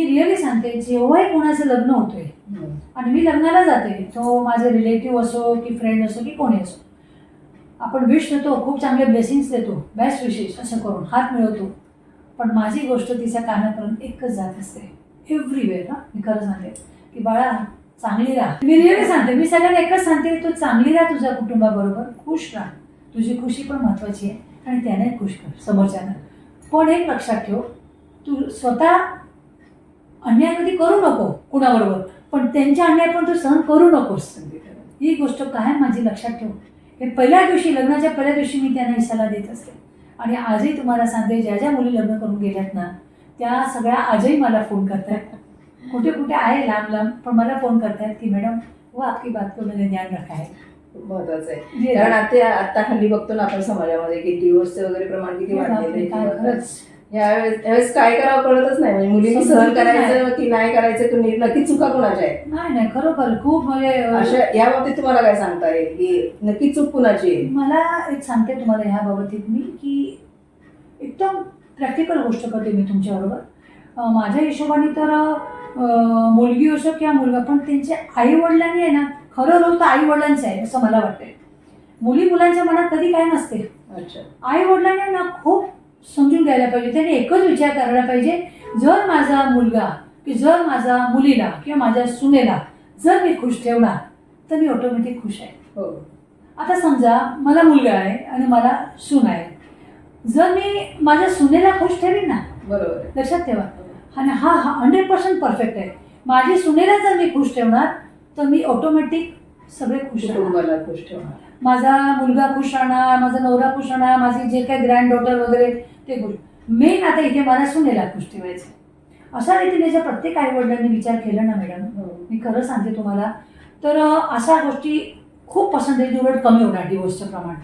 मी really सांगते जेव्हाही कोणाचं लग्न होतोय आणि मी लग्नाला जाते तो माझे रिलेटिव्ह असो की फ्रेंड असो की कोणी असो आपण विश देतो खूप चांगले ब्लेसिंग्स देतो बेस्ट विशेष असं करून हात मिळवतो. पण माझी गोष्ट तिच्या कानापर्यंत एकच जात असते. एव्हरीवेअर हा मी खरं सांगते की बाळा चांगली राहा. मी रिअली सांगते मी सगळ्यांना एकच सांगते तू चांगली राहा तुझ्या कुटुंबाबरोबर खुश राहा. तुझी खुशी पण महत्त्वाची आहे आणि त्याने खुश कर समोरच्यानं पण एक लक्षात ठेव तू स्वतः अन्याय कधी करू नको कुणाबरोबर पण त्यांच्या अन्याय पण तू सहन करू नकोस. ही गोष्ट काय माझी लक्षात ठेव. हे पहिल्या दिवशी लग्नाच्या पहिल्या दिवशी मी त्यांना ही सल्ला देत असते. आणि आजही तुम्हाला सांगते ज्या ज्या मुली लग्न करून गेल्यात ना त्या सगळ्या आजही मला फोन करतायत. कुठे कुठे आहे लांब लांब पण मला फोन करतायत की मॅडम वो आपकी बात को मैंने ध्यान रखा है. महत्वाचं आहे. कारण आता आता हल्ली बघतो ना आपण समाजामध्ये की डिवोर्सचे वगैरे प्रमाण किती हे वाढलेलं खरंच. यावेळेस यावेळेस काय करावं कळतच नाही. म्हणजे मुलींनी सहन करायचं की नाही करायचं नी- नक्की चुका कुणाच्या आहेत नाही नाही खरोखर खूप म्हणजे अशा या बाबतीत तुम्हाला काय सांगता येईल? की नक्की चूक कुणाची आहे? मला एक सांगते तुम्हाला ह्या बाबतीत मी की एकदम प्रॅक्टिकल गोष्ट करते मी तुमच्याबरोबर. माझ्या हिशोबाने तर अं, मुलगी असो किंवा मुलगा पण त्यांच्या आई वडिलांनी आहे ना खरं रोल तर आई वडिलांचं आहे असं मला वाटतंय. मुली मुलांच्या मनात कधी काय नसते. अच्छा. आई वडिलांनी ना खूप समजून घ्यायला पाहिजे त्यांनी एकच विचार करायला पाहिजे जर माझा मुलगा की जर माझा मुलीला किंवा माझ्या सुनेला जर मी खुश ठेवणार तर मी ऑटोमॅटिक खुश आहे. हो. आता समजा मला मुलगा आहे आणि मला सून आहे. जर मी माझ्या सुनेला खुश ठेवीन ना बरोबर लक्षात ठेवा. आणि हा हा हंड्रेड पर्सेंट परफेक्ट आहे. माझी सुनेला जर मी खुश ठेवणार तर मी ऑटोमॅटिक सगळे खुश कुटुंबाला खुश ठेवणार माझा मुलगा खुश राहणार माझा नवरा खुश राहणार माझी जे काही ग्रँड डॉटर वगैरे ते खुश. मेन आता इथे मला सुनेला खुश ठेवायचं. अशा रीतीने जर प्रत्येक आई वडिलांनी विचार केला ना मॅडम हो. मी खरं सांगते तुम्हाला तर अशा गोष्टी खूप पसंत येईल उलट कमी होणार डिवोर्सचं प्रमाण.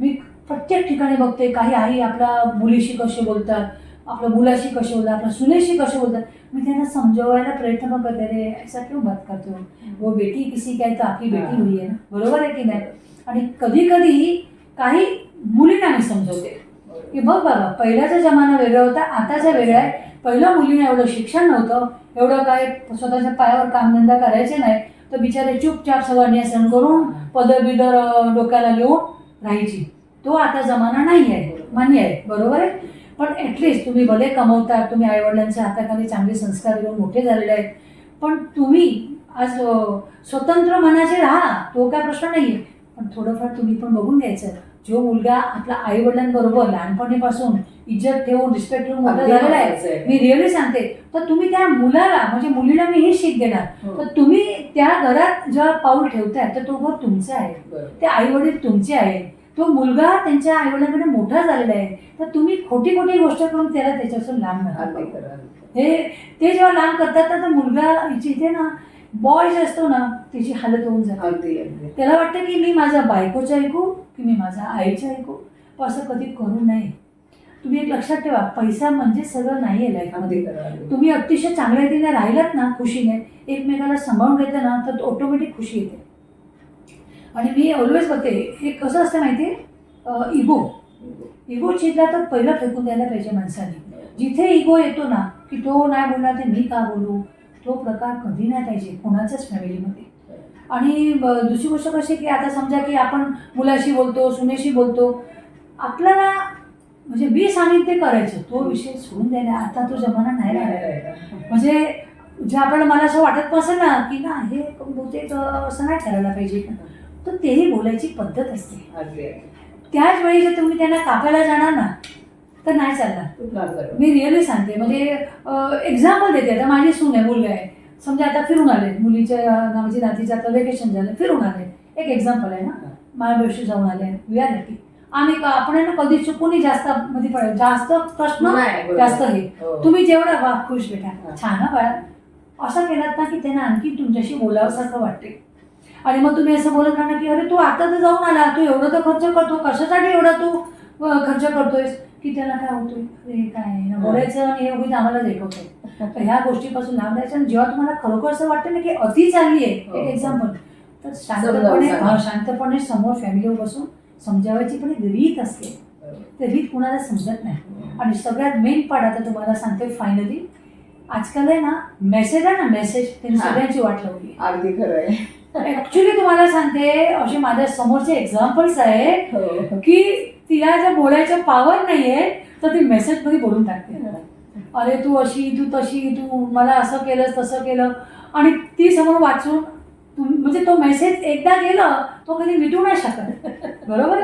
मी प्रत्येक ठिकाणी बघते काही आई आपल्या मुलीशी कसे बोलतात आपल्या मुलाशी कसे बोलतात आपल्या सुनेशी कसे बोलतात मी त्यांना समजवायला प्रयत्न पण करते रे ऐसा क्यों बात करते हो? वो बेटी किसी काय तर आपली बेटी हुई आहे ना? बरोबर आहे की नाही? आणि कधी कधी काही मुलींना मी समजवते. की बघ बाबा पहिल्याचा जमाना वेगळा होता आताचा वेगळा आहे. पहिलं मुलींना एवढं शिक्षण नव्हतं एवढं काय स्वतःच्या पायावर कामधंदा करायचे नाही. तर बिचारे चुपचाप सगळं न्यासन करून पदर बिदर डोक्याला घेऊन राहायची. तो आता जमाना नाही आहे मान्य आहे. बरोबर आहे? पण ॲटलिस्ट तुम्ही भले कमवता तुम्ही आईवडिलांच्या हाताखाली चांगले संस्कार घेऊन मोठे झालेले आहेत पण तुम्ही आज स्वतंत्र मनाचे राहा तो काय प्रश्न नाही आहे पण थोडंफार तुम्ही पण बघून घ्यायचं जो मुलगा आपल्या आई वडिलांबरोबर लहानपणीपासून इज्जत ठेवून रिस्पेक्ट ठेवून मोठा झालेला आहे. मी रिअली सांगते तर तुम्ही त्या मुलाला म्हणजे मुलीला मी ही शिक देणार हो. तर तुम्ही त्या घरात जेव्हा पाऊल ठेवताय तर तो घर तुमचा आहे. ते आई वडील तुमचे आहेत तो मुलगा त्यांच्या आई वडिलांकडे मोठा झालेला आहे. तर तुम्ही खोटी खोटी गोष्ट करून त्याला त्याच्यापासून लांब नका खरं. हे ते जेव्हा लांब करतात तर तो मुलगा इथे ना बॉय जे असतो ना त्याची हालत होऊन जाते. त्याला वाटतं की मी माझ्या बायकोचं ऐकू की मी माझ्या आईचं ऐकू. पण असं कधी करू नये. तुम्ही एक लक्षात ठेवा पैसा म्हणजे सगळं नाही आहे अगदी. तुम्ही अतिशय चांगल्या रीतीने राहिलात ना खुशीने एकमेकाला सांभाळून घेतलं ना तर ऑटोमॅटिक खुशी येते. आणि मी ऑलवेज बघते हे कसं असतं माहिती आहे इगो इगो चिडला तर पहिलं फेकून द्यायला पाहिजे माणसाने. जिथे इगो येतो ना की तो नाही बोलला ते मी का बोलू? तो प्रकार कधी नाही पाहिजे कोणाच्याच फॅमिलीमध्ये आणि दुसरी गोष्ट कशी की आता समजा की आपण मुलाशी बोलतो सुनेशी बोलतो आपल्याला म्हणजे मी सांगेन ते करायचं. तो विषय सोडून द्यायला आता तो जमाना नाही राहिला. म्हणजे जे आपल्याला मला असं वाटत असेल ना की ना हे बहुतेक असं नाही करायला पाहिजे. तर तेही बोलायची पद्धत असते. त्याच वेळी जर तुम्ही त्यांना कापायला जाणार ना तर नाही चालणार. मी रिअली सांगते म्हणजे एक्झाम्पल देते. आता माझी सून आहे मुलगा आहे. समजा आता फिरून आले. मुलीच्या माझी नातीचं आता वेकेशन झालं. फिरून आले. एक एक्झाम्पल आहे ना. महाबळेश्वर जाऊन आले. वी आर हॅपी आम्ही का आपण कधी चुकूनही जास्त मध्ये पडेल जास्त प्रश्न. जास्त हे. हो. तुम्ही जेवढा वा खुश बेटा. छान हा बाळा. असं केलात ना की त्यांना आणखी तुमच्याशी बोलावंसारखं वाटते आणि मग तुम्ही असं बोलत राहणार की अरे तू आता तर जाऊन आला. तू एवढं तर खर्च करतो. कशासाठी एवढा तू खर्च करतोयस? की त्याला काय होतोय? अरे काय ना बोलायचं आणि हे उगीच आम्हाला ऐकवतंय तर ह्या गोष्टीपासून लांब राहायचं आणि जेव्हा तुम्हाला खरोखर असं वाटतं ना की अति चालली आहे हो. एक एक्झाम्पल तर समजावून शांतपणे सांगा. हा, शांतपणे समोर फॅमिलीवर बसून समजावायची पण एक रीत असते. ते रीत कुणाला समजत नाही. आणि सगळ्यात मेन पार्ट आता तुम्हाला सांगते फायनली आजकाल आहे ना मेसेज आहे ना मेसेज त्यांनी हा. सगळ्यांची वाट लावली अगदी खरं आहे. ऍक्च्युली तुम्हाला सांगते असे माझ्या समोरचे एक्झाम्पल्स आहे हो. की तिला जर बोलायचं पॉवर नाहीये तर ती मेसेजमध्ये बोलून टाकते. अरे तू अशी तू तशी तू मला असं केलंस तसं केलं. आणि ती समोर वाचून म्हणजे तो मेसेज एकदा गेलं तो कधी मिटू नाही शकत. बरोबर?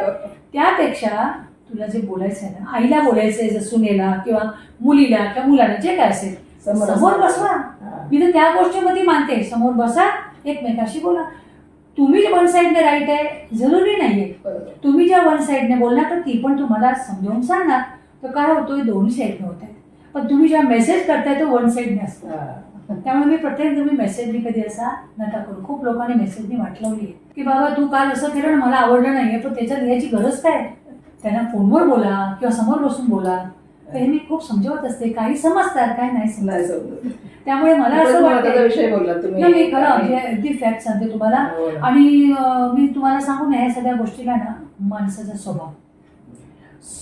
त्यापेक्षा तुला जे बोलायचं आहे ना आईला बोलायचं आहे सुनेला किंवा मुलीला किंवा मुलाला जे काय असेल समोर. बसवा. हा. मी तर त्या गोष्टीमध्ये मानते. समोर बसा. एकमेकाशी बोला. तुम्ही वन साईडने राईट आहे जरुरी नाहीये. बरोबर. तुम्ही ज्या वन साईडने बोलणार तर ती पण तुम्हाला समजावून सांगणार. तर काय होतोय दोन्ही साईडने होत आहे पण तुम्ही ज्या मेसेज करताय तो वन साईडने असतो. त्यामुळे मी प्रत्येक तुम्ही मेसेजनी कधी असा नका करू. खूप लोकांनी मेसेजनी वाट लावली आहे की बाबा तू काल असं केलं मला आवडलं नाहीये पण त्याच्यात याची गरज काय? त्यांना फोनवर बोला किंवा समोर बसून बोला. तर हे मी खूप समजवत असते. काही समजतात काय नाही नाही समजत. त्यामुळे मला असं वाटतं विषय बोलला तुम्ही. नाही, खरं म्हणजे अगदी फॅक्ट सांगते तुम्हाला. आणि मी तुम्हाला सांगू ना ह्या सगळ्या गोष्टीला ना माणसाचा स्वभाव.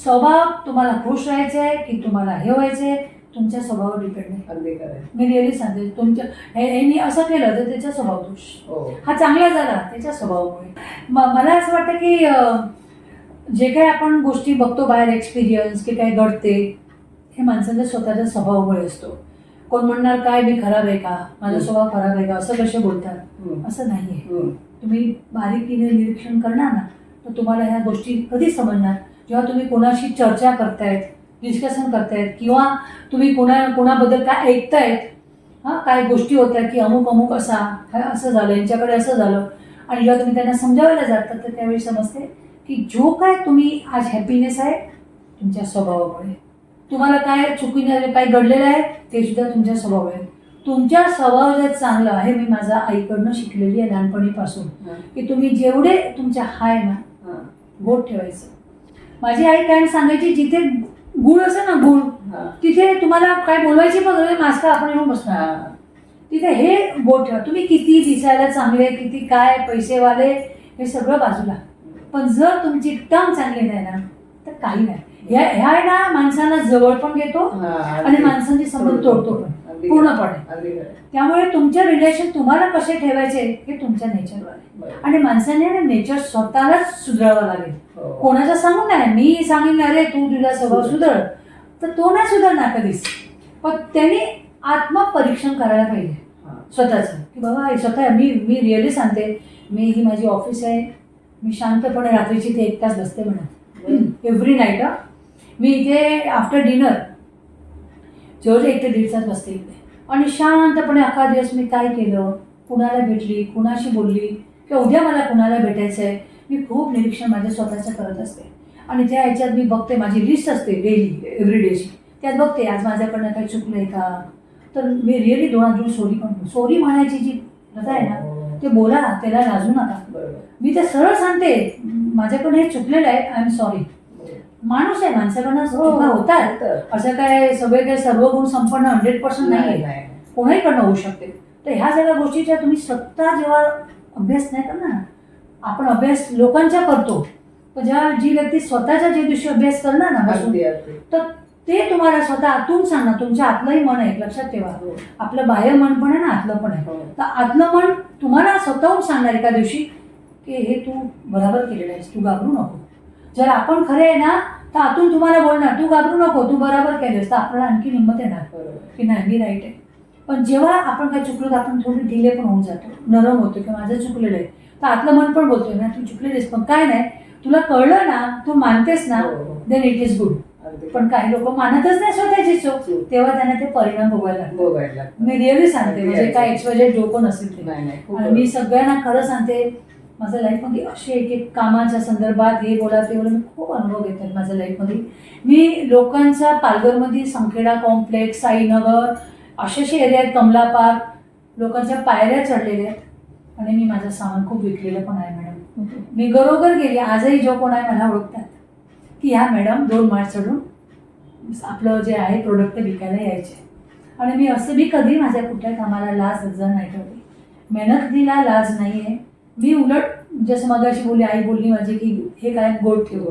स्वभाव तुम्हाला खुश राहायचं आहे की तुम्हाला हे व्हायचं आहे तुमच्या स्वभावावर डिपेंड आहे. अगदी. मी रिअली सांगते तुमच्या हे मी असं केलं तर त्याचा स्वभाव दोष हो. हा चांगला झाला त्याच्या स्वभावामुळे. मला असं वाटतं की जे काही आपण गोष्टी बघतो बाहेर एक्सपिरियन्स की काय घडते हे माणसाच्या स्वतःच्या स्वभावामुळे असतो. कोण म्हणणार काय मी खराब आहे का माझा. स्वभाव खराब आहे का असं कसे बोलतात. असं नाही आहे. तुम्ही बारीकीने निरीक्षण करणार ना तर तुम्हाला ह्या गोष्टी कधी समजणार जेव्हा तुम्ही कोणाशी चर्चा करतायत डिस्कशन करतायत किंवा तुम्ही कोणा कोणाबद्दल काय ऐकतायत हां काय गोष्टी होत आहेत की अमुक अमुक असा काय असं झालं यांच्याकडे असं झालं आणि जेव्हा तुम्ही त्यांना समजावायला जातात तर त्यावेळी समजते की जो काय तुम्ही आज हॅपीनेस आहे तुमच्या स्वभावामुळे तुम्हाला काय चुकीने काय घडलेलं आहे ते सुद्धा तुमच्या स्वभाव आहे तुमच्या स्वभाव जर चांगलं आहे मी माझ्या आईकडनं शिकलेली आहे लहानपणीपासून. की तुम्ही जेवढे तुमच्या हाय ना. गोड ठेवायचं माझी आई काय सांगायची जिथे गुळ असेल ना गुळ. तिथे तुम्हाला काय बोलवायची पण मास्का आपण येऊन बसणार. तिथे हे गोड ठेवा तुम्ही किती दिसायला चांगले किती काय पैसेवाले हे सगळं बाजूला पण जर तुमची टंग चांगली नाही ना तर काही नाही ह्या ह्या आहे ना माणसांना जवळ पण घेतो. आणि माणसांची संबंध तोडतो. पण. पूर्णपणे. त्यामुळे तुमचे रिलेशन तुम्हाला कसे ठेवायचे हे तुमच्या नेचरवर आहे. आणि माणसाने ना नेचर स्वतःलाच सुधारावं लागेल. हो. कोणाचं सांगून नाही. मी सांगेन अरे तू तुझा स्वभाव सुधार. तर तो नाही सुधारणार कधीच. पण त्यांनी आत्मपरीक्षण करायला पाहिजे. स्वतःचं. की बाबा स्वतः मी मी रिअली सांगते. मी ही माझी ऑफिस आहे. मी शांतपणे रात्रीची ते एक तास बसते म्हणत एव्हरी नाईट मी इथे आफ्टर डिनर जवळ एक ते दीड तास बसते इथे. आणि शांतपणे अख्खा दिवस मी काय केलं? कुणाला भेटली? कुणाशी बोलली? किंवा उद्या मला कुणाला भेटायचं आहे? मी खूप निरीक्षण माझ्या स्वतःचं करत असते. आणि त्या ह्याच्यात मी बघते माझी लिस्ट असते डेली एव्हरी डेची त्यात बघते आज माझ्याकडनं काही चुकलं आहे का? तर मी रिअली दोन सॉरी पण सॉरी म्हणायची जी प्रथा आहे ना हो. ते बोला त्याला लाजू नका. मी ते सरळ सांगते माझ्याकडनं हे चुकलेलं आहे आय एम सॉरी. माणूस आहे माणसाकडनं हो, चुका होतात. होतं. असं काय सगळे काय सर्व गुण संपन्न हंड्रेड पर्सेंट नाही आहे नाही. कोणाहीकडनं होऊ शकते. तर ह्या सगळ्या गोष्टीच्या तुम्ही स्वतः जेव्हा अभ्यास नाही करणार ना आपण अभ्यास लोकांचा करतो. पण जेव्हा जी व्यक्ती स्वतःच्या जे दिवशी अभ्यास करणार ना बसून तर ते तुम्हाला स्वतः आतून सांगणार. तुमच्या आतलंही मन आहे लक्षात ठेवा. हो. आपलं बाह्य मन पण आहे ना आतलं पण आहे. हो. तर आतलं मन तुम्हाला स्वतःहून सांगणार एका दिवशी की हे तू बरोबर केलेलं आहेस तू घाबरू नको. जर आपण खरे आहे ना तर आतून तुम्हाला बोलणार तू घाबरू नको तू बरोबर केलेस. तर आपल्याला आणखी हिंमत येणार. की नाही मी राईट आहे. पण जेव्हा आपण काय चुकलो तर आपण थोडी ढिले पण होऊन जातो. नरम होतो की माझं चुकलेलं आहे. तर आतलं मन पण बोलतोय ना तू चुकलेलीस पण काय नाही तुला कळलं ना तू मानतेस ना. Then it is good. पण काही लोक मानतच नाही स्वतःची चूक. चूक. तेव्हा त्यांना ते परिणाम भोगायला. मी रिअली सांगते म्हणजे काय एक्सवायझेड जो पण असेल ते. मी सगळ्यांना खरं सांगते माझ्या लाईफमध्ये असे एक एक कामाच्या संदर्भात हे बोला ते बोला मी खूप अनुभव घेतात माझ्या लाईफमध्ये मी लोकांच्या पालघरमध्ये संखेडा कॉम्प्लेक्स साईनगर असे असे एरिया आहेत कमला पार्क लोकांच्या पायऱ्या चढलेल्या आहेत. आणि मी माझं सामान खूप विकलेलं पण आहे मॅडम मी घरोघर गेली आजही जो कोण आहे मला ओळखतात. की ह्या मॅडम दोन माळ चढून आपलं जे आहे प्रोडक्ट ते विकायला यायचे. आणि मी असं मी कधी माझ्या कुठल्या कामाला लाज लज्जा नाही ठेवली. मेहनतीला लाज नाही आहे मी उलट जसं मगाशी बोलली आई बोलली माझी की हे काय गोड ठेव.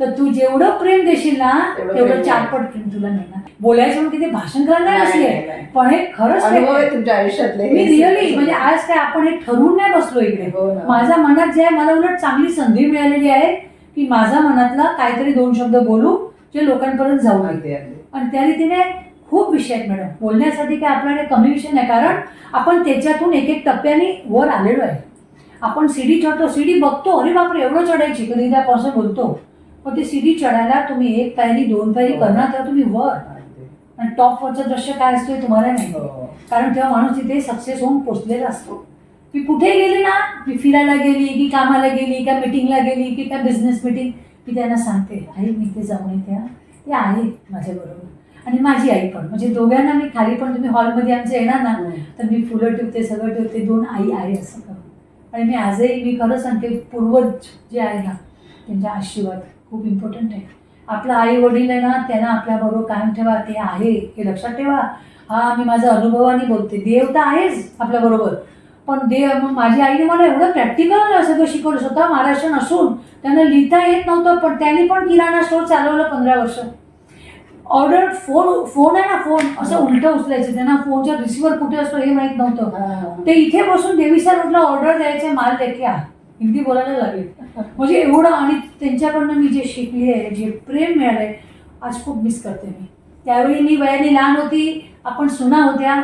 तर तू जेवढं प्रेम देशील ना तेवढं चारपट प्रेम तुला मिळणार बोलायचं म्हणून किती भाषण करायला नाही. पण हे खरंच. तुमच्या आयुष्यातले. मी रिअली म्हणजे आज काय आपण हे ठरवून नाही बसलो इकडे. हो. माझ्या मनात जे आहे मला उलट चांगली संधी मिळालेली आहे की माझ्या मनातला काहीतरी दोन शब्द बोलू जे लोकांपर्यंत जाऊ नये. आणि त्या रीतीने खूप विषय आहेत मॅडम बोलण्यासाठी काय आपल्याकडे कमी विषय नाही कारण आपण त्याच्यातून एक एक टप्प्याने वर आलेलो आहे. आपण सीडी चढतो सीडी बघतो अरे बापरे एवढं चढायची कधी त्यापासून बोलतो पण ती सीडी चढायला तुम्ही एक पायरी दोन पायरी करणार तर तुम्ही वर. आणि टॉपवरचं दृश्य काय असतं हे तुम्हाला नाही हो. कारण तेव्हा माणूस तिथे सक्सेस होऊन पोचलेला असतो मी कुठे गेली ना मी फिरायला गेली की कामाला गेली का मिटिंगला गेली की काय बिझनेस मिटिंग मी त्यांना सांगते आई मी ते जाऊन येते हा. ते आहे माझ्याबरोबर आणि माझी आई पण म्हणजे दोघांना मी खाली पण तुम्ही हॉलमध्ये आमचं येणार ना हम्म. तर मी फुलं ठेवते सगळं ठेवते दोन आई आहे असं आणि मी आजही मी खरं सांगते पूर्वज जे आहे ना त्यांच्या आशीर्वाद खूप इम्पॉर्टंट आहे. आपलं आई वडील आहे ना त्यांना आपल्याबरोबर कायम ठेवा ते आहे हे लक्षात ठेवा. हा मी माझ्या अनुभवाने बोलते देव तर आहेच आपल्याबरोबर. पण देव मग माझ्या आईने मला एवढं प्रॅक्टिकल सगळं शिकवलं स्वतः महाराष्ट्र असून त्यांना लिहिता येत नव्हतं पण त्यांनी पण किराणा स्टोअर चालवलं पंधरा वर्ष. ऑर्डर फोन फोन आहे ना फोन असं उलटं उचलायचं. त्यांना फोनचा रिसिव्हर कुठे असतो हे माहीत नव्हतं. हा. ते इथे बसून देवीसा रोडला ऑर्डर द्यायचे माल आ हिंदी बोलायला लागेल. म्हणजे एवढं आणि त्यांच्याकडनं मी जे शिकली आहे जे प्रेम मिळालंय आज खूप मिस करते मी. त्यावेळी मी वयाने लहान होती. आपण सुना होत्या.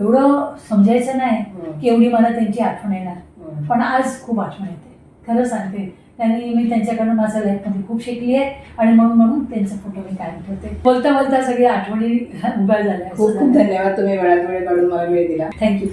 एवढं समजायचं नाही हम्म. की एवढी मला त्यांची आठवण येणार. हम्म. पण आज खूप आठवण येते. खरं सांगते. त्यांनी मी त्यांच्याकडनं माझ्या लाईफमध्ये खूप शिकली आहे आणि म्हणून म्हणून त्यांचा फोटो मी कायम ठेवते. बोलता बोलता सगळ्या आठवणी उभ्या झाल्या खूप खूप धन्यवाद तुम्ही वेळात वेळ काढून मला वेळ दिला. थँक्यू